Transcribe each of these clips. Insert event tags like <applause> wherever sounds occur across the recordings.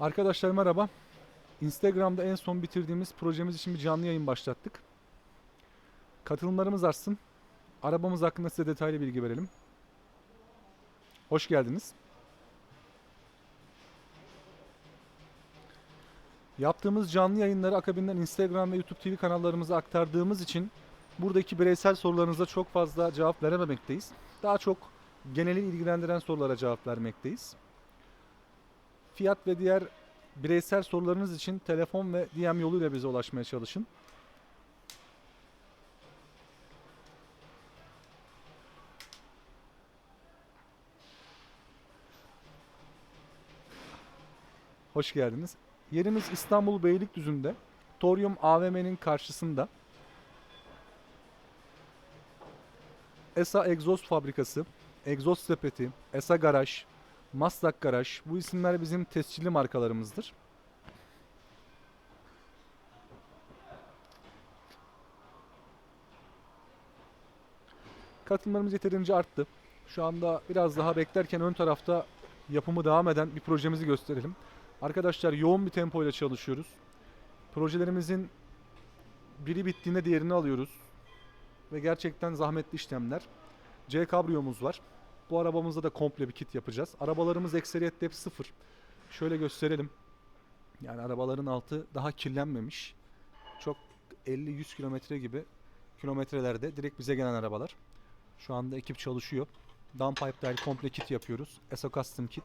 Arkadaşlar merhaba. Instagram'da en son bitirdiğimiz projemiz için bir canlı yayın başlattık. Katılımlarımız artsın. Arabamız hakkında size detaylı bilgi verelim. Hoş geldiniz. Yaptığımız canlı yayınları akabinden Instagram ve YouTube TV kanallarımıza aktardığımız için buradaki bireysel sorularınıza çok fazla cevap verememekteyiz. Daha çok geneli ilgilendiren sorulara cevap vermekteyiz. Fiyat ve diğer bireysel sorularınız için telefon ve DM yoluyla bize ulaşmaya çalışın. Hoş geldiniz. Yerimiz İstanbul Beylikdüzü'nde. Torium AVM'nin karşısında. ESA Egzoz Fabrikası, Egzoz Sepeti, ESA Garaj, Maslak Garaj bu isimler bizim tescilli markalarımızdır. Katılımlarımız yeterince arttı. Şu anda biraz daha beklerken ön tarafta yapımı devam eden bir projemizi gösterelim. Arkadaşlar yoğun bir tempo ile çalışıyoruz. Projelerimizin biri bittiğinde diğerini alıyoruz. Ve gerçekten zahmetli işlemler. C kabriyomuz var. Bu arabamızda da komple bir kit yapacağız. Arabalarımız ekseriyette hep sıfır. Şöyle gösterelim. Yani arabaların altı daha kirlenmemiş. Çok 50-100 kilometre gibi kilometrelerde direkt bize gelen arabalar. Şu anda ekip çalışıyor. Downpipe dahil komple kit yapıyoruz. ESO Custom kit.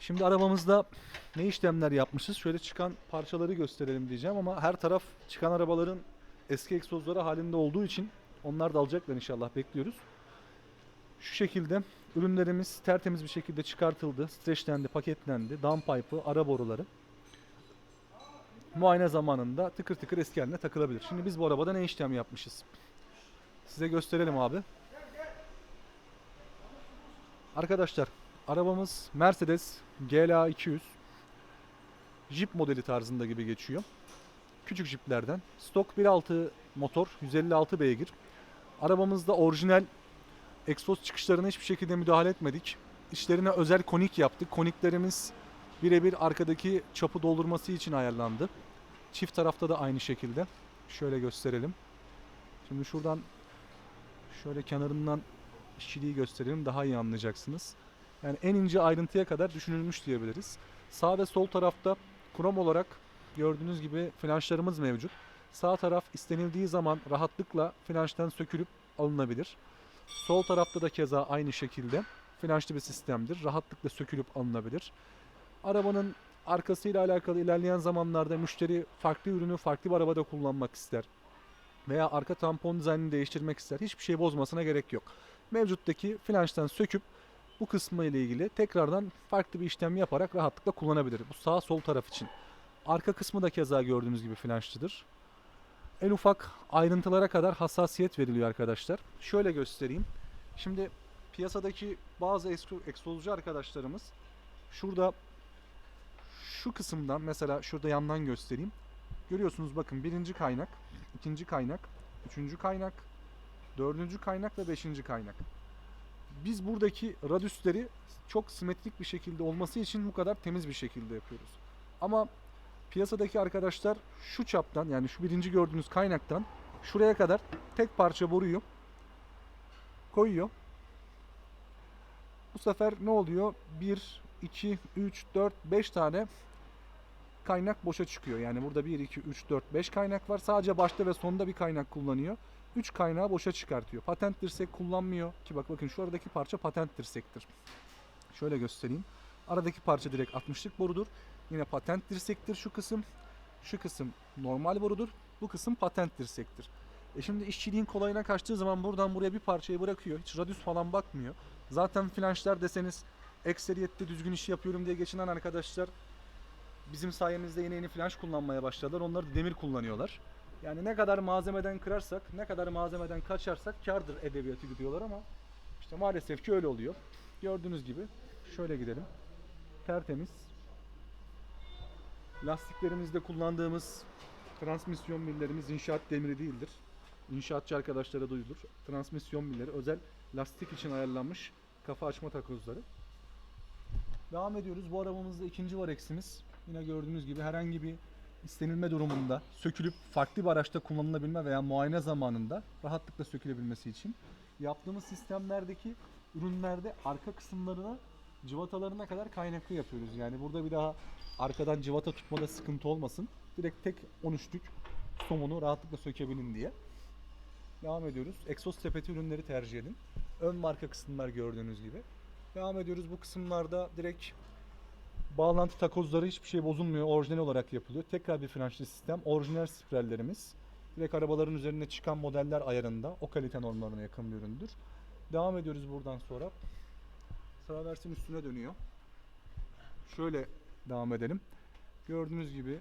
Şimdi arabamızda ne işlemler yapmışız? Şöyle çıkan parçaları gösterelim diyeceğim ama her taraf çıkan arabaların eski egzozları halinde olduğu için onlar da alacaklar inşallah bekliyoruz. Şu şekilde ürünlerimiz tertemiz bir şekilde çıkartıldı, streçlendi, paketlendi. Downpipe'ı, ara boruları. Muayene zamanında tıkır tıkır eski haline takılabilir. Şimdi biz bu arabada ne işlem yapmışız? Size gösterelim abi. Arkadaşlar arabamız Mercedes GLA 200 Jeep modeli tarzında gibi geçiyor. Küçük Jeep'lerden. Stok 1.6 motor, 156 beygir. Arabamızda orijinal egzoz çıkışlarına hiçbir şekilde müdahale etmedik. İçlerine özel konik yaptık. Koniklerimiz birebir arkadaki çapı doldurması için ayarlandı. Çift tarafta da aynı şekilde. Şöyle gösterelim. Şimdi şuradan şöyle kenarından işçiliği gösterelim daha iyi anlayacaksınız. Yani en ince ayrıntıya kadar düşünülmüş diyebiliriz. Sağ ve sol tarafta krom olarak gördüğünüz gibi flanşlarımız mevcut. Sağ taraf istenildiği zaman rahatlıkla flanştan sökülüp alınabilir. Sol tarafta da keza aynı şekilde flanşlı bir sistemdir. Rahatlıkla sökülüp alınabilir. Arabanın arkasıyla alakalı ilerleyen zamanlarda müşteri farklı ürünü farklı bir arabada kullanmak ister veya arka tampon dizaynını değiştirmek ister. Hiçbir şey bozmasına gerek yok. Mevcuttaki flanştan söküp bu kısmı ile ilgili tekrardan farklı bir işlem yaparak rahatlıkla kullanabilir. Bu sağ sol taraf için. Arka kısmı da keza gördüğünüz gibi flanşlıdır. En ufak ayrıntılara kadar hassasiyet veriliyor arkadaşlar. Şöyle göstereyim. Şimdi piyasadaki bazı egzo- egzozcu arkadaşlarımız şurada şu kısımdan mesela şurada yandan göstereyim. Görüyorsunuz bakın birinci kaynak, ikinci kaynak, üçüncü kaynak, dördüncü kaynak ve beşinci kaynak. Biz buradaki radüsleri çok simetrik bir şekilde olması için bu kadar temiz bir şekilde yapıyoruz. Ama piyasadaki arkadaşlar şu çaptan yani şu birinci gördüğünüz kaynaktan şuraya kadar tek parça boruyu koyuyor. Bu sefer ne oluyor? 1, 2, 3, 4, 5 tane kaynak boşa çıkıyor. Yani burada 1, 2, 3, 4, 5 kaynak var. Sadece başta ve sonda bir kaynak kullanıyor. 3 kaynağı boşa çıkartıyor. Patent dirsek kullanmıyor. Ki bak bakın şu aradaki parça patent dirsektir. Şöyle göstereyim. Aradaki parça direkt 60'lık borudur. Yine patent dirsektir şu kısım. Şu kısım normal borudur. Bu kısım patent dirsektir. E şimdi işçiliğin kolayına kaçtığı zaman buradan buraya bir parçayı bırakıyor. Hiç radyus falan bakmıyor. Zaten flanşlar deseniz ekseriyette düzgün iş yapıyorum diye geçinen arkadaşlar bizim sayemizde yeni yeni flanş kullanmaya başladılar. Onlar da demir kullanıyorlar. Yani ne kadar malzemeden kırarsak, ne kadar malzemeden kaçarsak kardır edebiyatı gidiyorlar ama işte maalesef ki öyle oluyor. Gördüğünüz gibi şöyle gidelim. Tertemiz. Lastiklerimizde kullandığımız transmisyon millerimiz inşaat demiri değildir. İnşaatçı arkadaşlara duyulur. Transmisyon milleri özel lastik için ayarlanmış kafa açma takozları. Devam ediyoruz. Bu arabamızda ikinci var eksimiz. Yine gördüğünüz gibi herhangi bir istenilme durumunda sökülüp farklı bir araçta kullanılabilme veya muayene zamanında rahatlıkla sökülebilmesi için yaptığımız sistemlerdeki ürünlerde arka kısımlarına cıvatalarına kadar kaynaklı yapıyoruz. Yani burada bir daha arkadan cıvata tutmada sıkıntı olmasın. Direkt tek 13'lük somunu rahatlıkla sökebilin diye. Devam ediyoruz. Egzoz sepeti ürünleri tercih edin. Ön marka kısımlar gördüğünüz gibi. Devam ediyoruz. Bu kısımlarda direkt bağlantı takozları hiçbir şey bozulmuyor. Orijinal olarak yapılıyor. Tekrar bir frençli sistem. Orijinal spirallerimiz. Direkt arabaların üzerine çıkan modeller ayarında. O kalite normlarına yakın bir üründür. Devam ediyoruz buradan sonra. Traversin üstüne dönüyor. Şöyle devam edelim. Gördüğünüz gibi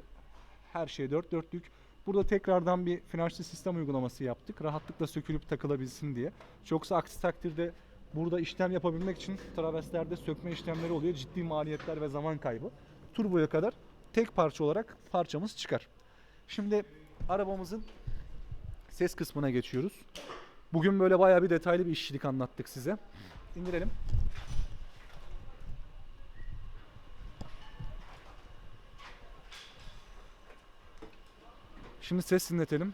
her şey dört dörtlük. Burada tekrardan bir frençli sistem uygulaması yaptık. Rahatlıkla sökülüp takılabilsin diye. Yoksa aksi takdirde burada işlem yapabilmek için traverslerde sökme işlemleri oluyor. Ciddi maliyetler ve zaman kaybı. Turboya kadar tek parça olarak parçamız çıkar. Şimdi arabamızın ses kısmına geçiyoruz. Bugün böyle bayağı bir detaylı bir işçilik anlattık size. İndirelim. Şimdi ses dinletelim.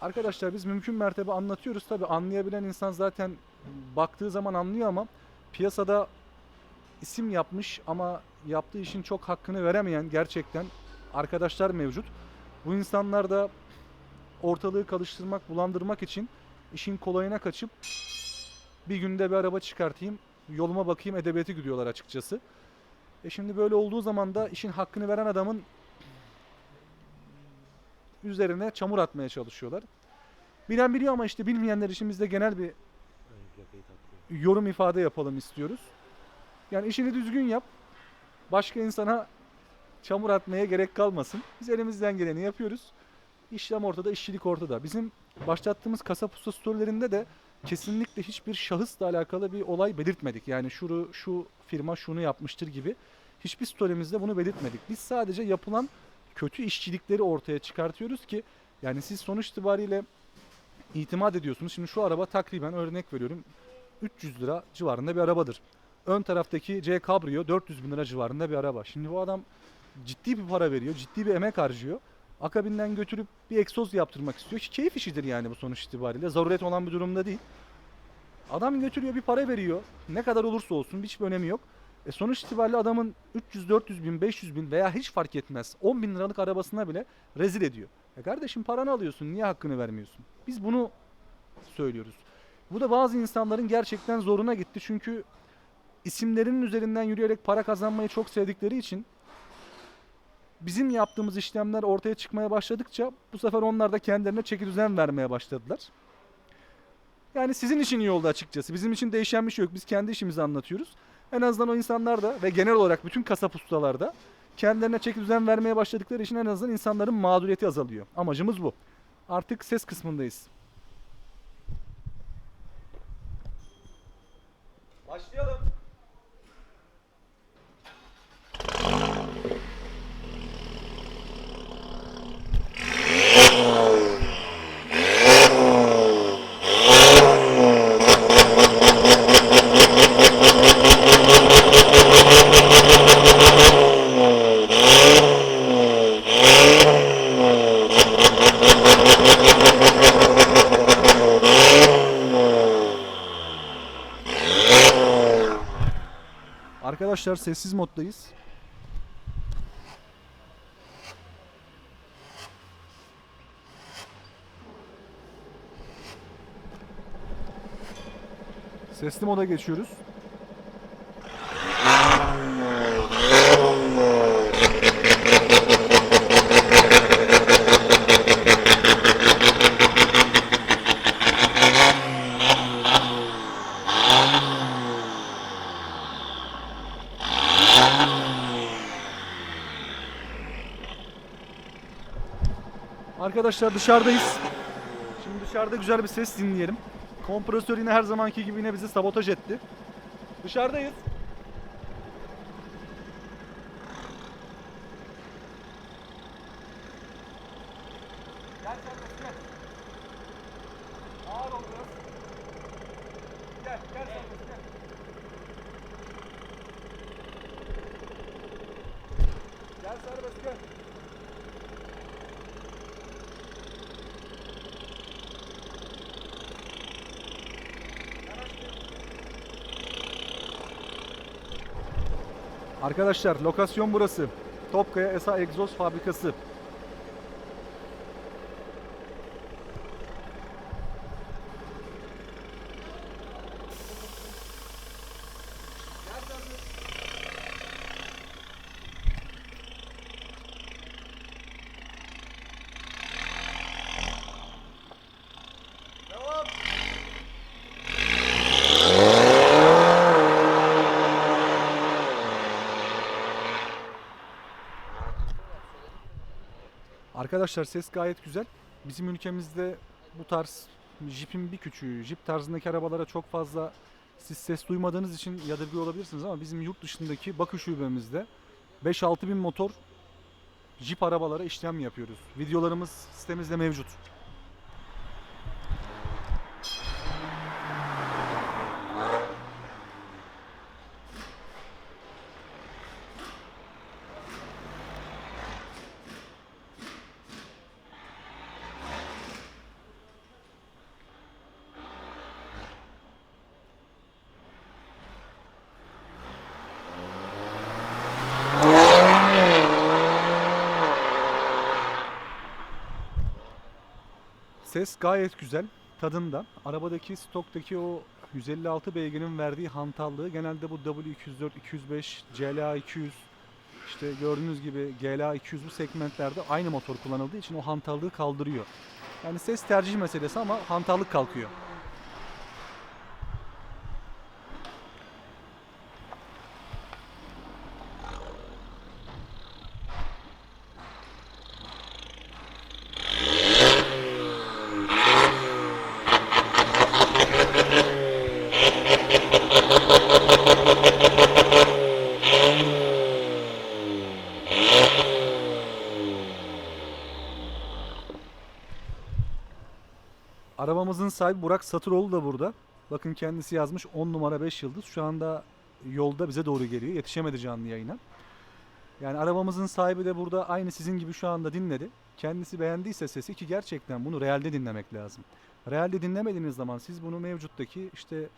Arkadaşlar biz mümkün mertebe anlatıyoruz. Tabi anlayabilen insan zaten baktığı zaman anlıyor ama piyasada isim yapmış ama yaptığı işin çok hakkını veremeyen gerçekten arkadaşlar mevcut. Bu insanlar da ortalığı karıştırmak, bulandırmak için işin kolayına kaçıp bir günde bir araba çıkartayım, yoluma bakayım edebiyatı gidiyorlar açıkçası. E şimdi böyle olduğu zaman da işin hakkını veren adamın üzerine çamur atmaya çalışıyorlar. Bilen biliyor ama işte bilmeyenler için biz de genel bir yorum ifade yapalım istiyoruz. Yani işini düzgün yap. Başka insana çamur atmaya gerek kalmasın. Biz elimizden geleni yapıyoruz. İşlem ortada, işçilik ortada. Bizim başlattığımız kasap usta storelerinde de kesinlikle hiçbir şahısla alakalı bir olay belirtmedik. Yani şu, şu firma şunu yapmıştır gibi. Hiçbir storemizde bunu belirtmedik. Biz sadece yapılan kötü işçilikleri ortaya çıkartıyoruz ki yani siz sonuç itibariyle itimat ediyorsunuz. Şimdi şu araba takriben örnek veriyorum 300 lira civarında bir arabadır. Ön taraftaki C Cabrio 400 bin lira civarında bir araba. Şimdi bu adam ciddi bir para veriyor, ciddi bir emek harcıyor. Akabinden götürüp bir egzoz yaptırmak istiyor ki keyif işidir yani bu sonuç itibariyle. Zaruret olan bir durumda değil. Adam götürüyor bir para veriyor. Ne kadar olursa olsun hiçbir önemi yok. E sonuç itibariyle adamın 300, 400 bin, 500 bin veya hiç fark etmez 10 bin liralık arabasına bile rezil ediyor. E kardeşim paranı alıyorsun niye hakkını vermiyorsun? Biz bunu söylüyoruz. Bu da bazı insanların gerçekten zoruna gitti çünkü isimlerinin üzerinden yürüyerek para kazanmayı çok sevdikleri için bizim yaptığımız işlemler ortaya çıkmaya başladıkça bu sefer onlar da kendilerine çeki düzen vermeye başladılar. Yani sizin için iyi oldu açıkçası. Bizim için değişen bir şey yok. Biz kendi işimizi anlatıyoruz. En azından o insanlar da ve genel olarak bütün kasap ustalarda kendilerine çeki düzen vermeye başladıkları için en azından insanların mağduriyeti azalıyor. Amacımız bu. Artık ses kısmındayız. Başlayalım. Arkadaşlar sessiz moddayız. Sesli moda geçiyoruz. Arkadaşlar dışarıdayız. Şimdi dışarıda güzel bir ses dinleyelim. Kompresör yine her zamanki gibi yine bizi sabotaj etti. Dışarıdayız. Arkadaşlar lokasyon burası. Topkaya ESA Egzoz Fabrikası. Arkadaşlar ses gayet güzel. Bizim ülkemizde bu tarz Jeep'in bir küçüğü, Jeep tarzındaki arabalara çok fazla siz ses duymadığınız için yadırgıyor olabilirsiniz ama bizim yurt dışındaki Bakü şubemizde 5-6 bin motor Jeep arabalara işlem yapıyoruz. Videolarımız sitemizde mevcut. Ses gayet güzel. Tadında. Arabadaki stoktaki o 156 beygirin verdiği hantallığı genelde bu W204, 205, CLA 200 işte gördüğünüz gibi GLA 200 bu segmentlerde aynı motor kullanıldığı için o hantallığı kaldırıyor. Yani ses tercih meselesi ama hantallık kalkıyor. Arabamızın sahibi Burak Satıroğlu da burada. Bakın kendisi yazmış 10 numara 5 yıldız. Şu anda yolda bize doğru geliyor. Yetişemedi canlı yayına. Yani arabamızın sahibi de burada aynı sizin gibi şu anda dinledi. Kendisi beğendiyse sesi ki gerçekten bunu realde dinlemek lazım. Realde dinlemediğiniz zaman siz bunu mevcuttaki işte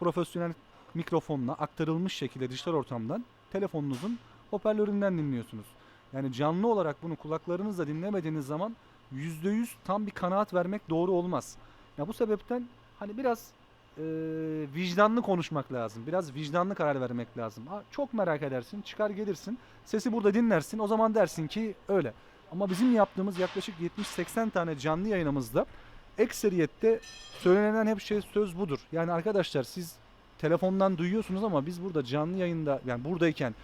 profesyonel mikrofonla aktarılmış şekilde dijital ortamdan telefonunuzun hoparlöründen dinliyorsunuz. Yani canlı olarak bunu kulaklarınızla dinlemediğiniz zaman %100 tam bir kanaat vermek doğru olmaz. Ya bu sebepten hani biraz e, vicdanlı konuşmak lazım. Biraz vicdanlı karar vermek lazım. Ha, çok merak edersin, çıkar gelirsin. Sesi burada dinlersin. O zaman dersin ki öyle. Ama bizim yaptığımız yaklaşık 70-80 tane canlı yayınımızda ekseriyette söylenen hep şey söz budur. Yani arkadaşlar siz telefondan duyuyorsunuz ama biz burada canlı yayında yani buradayken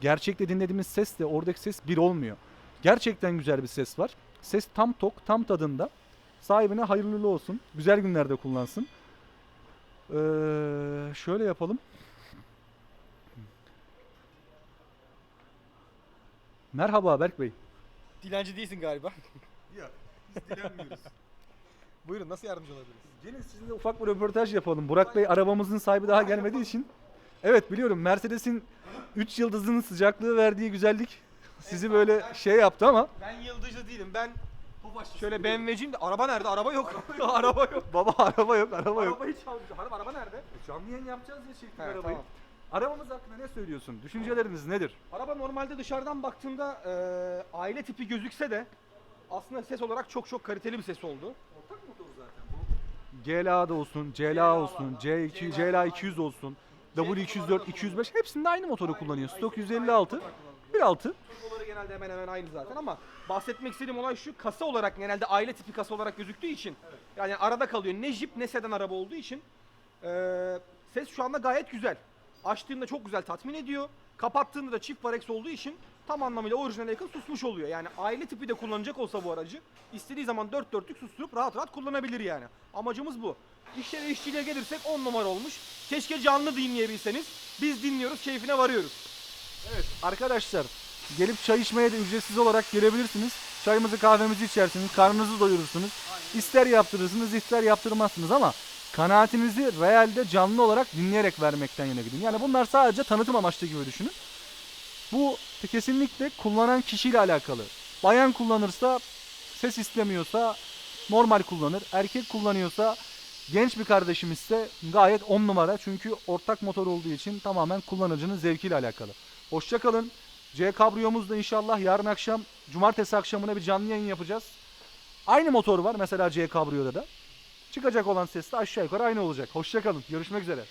gerçekte dinlediğimiz sesle oradaki ses bir olmuyor. Gerçekten güzel bir ses var. Ses tam tok, tam tadında. Sahibine hayırlı olsun. Güzel günlerde kullansın. Ee, şöyle yapalım. Merhaba Berk Bey. Dilenci değilsin galiba. Yok, biz <laughs> dilenmiyoruz. Buyurun nasıl yardımcı olabiliriz? Gelin sizinle ufak bir röportaj yapalım. Burak Bey arabamızın sahibi daha gelmediği için. Evet biliyorum Mercedes'in 3 yıldızının sıcaklığı verdiği güzellik sizi böyle şey yaptı ama Ben yıldızlı değilim. Ben şöyle BMW'ciyim de araba nerede? Araba <laughs> yok. araba yok. baba araba yok, araba yok. Araba hiç almayacağım. Araba, araba nerede? Canlı yayın yapacağız çektik Evet, arabayı. tamam. Arabamız hakkında ne söylüyorsun? Düşünceleriniz nedir? Araba normalde dışarıdan baktığında e, aile tipi gözükse de aslında ses olarak çok çok kaliteli bir ses oldu. Ortak motor zaten bu. GLA'da olsun, CLA olsun, C2, CLA 200 olsun, W204, 205 hepsinde aynı motoru kullanıyor. Stok 156, 1.6. Turboları genelde hemen hemen aynı zaten ama bahsetmek istediğim olay şu kasa olarak genelde aile tipi kasa olarak gözüktüğü için yani arada kalıyor ne jip ne sedan araba olduğu için eee, ses şu anda gayet güzel. Açtığında çok güzel tatmin ediyor. Kapattığında da çift varex olduğu için tam anlamıyla orijinale yakın susmuş oluyor. Yani aile tipi de kullanacak olsa bu aracı istediği zaman dört dörtlük susturup rahat rahat kullanabilir yani. Amacımız bu. İşe ve işçiliğe gelirsek 10 numara olmuş. Keşke canlı dinleyebilseniz. Biz dinliyoruz, keyfine varıyoruz. Evet arkadaşlar gelip çay içmeye de ücretsiz olarak gelebilirsiniz. Çayımızı kahvemizi içersiniz, karnınızı doyurursunuz. İster yaptırırsınız, ister yaptırmazsınız ama kanaatinizi realde canlı olarak dinleyerek vermekten yana gidin. Yani bunlar sadece tanıtım amaçlı gibi düşünün. Bu kesinlikle kullanan kişiyle alakalı. Bayan kullanırsa ses istemiyorsa normal kullanır. Erkek kullanıyorsa genç bir kardeşimizse gayet 10 numara. Çünkü ortak motor olduğu için tamamen kullanıcının zevkiyle alakalı. Hoşçakalın. C Cabrio'muz da inşallah yarın akşam cumartesi akşamına bir canlı yayın yapacağız. Aynı motor var mesela C Cabrio'da da. Çıkacak olan ses de aşağı yukarı aynı olacak. Hoşçakalın. Görüşmek üzere.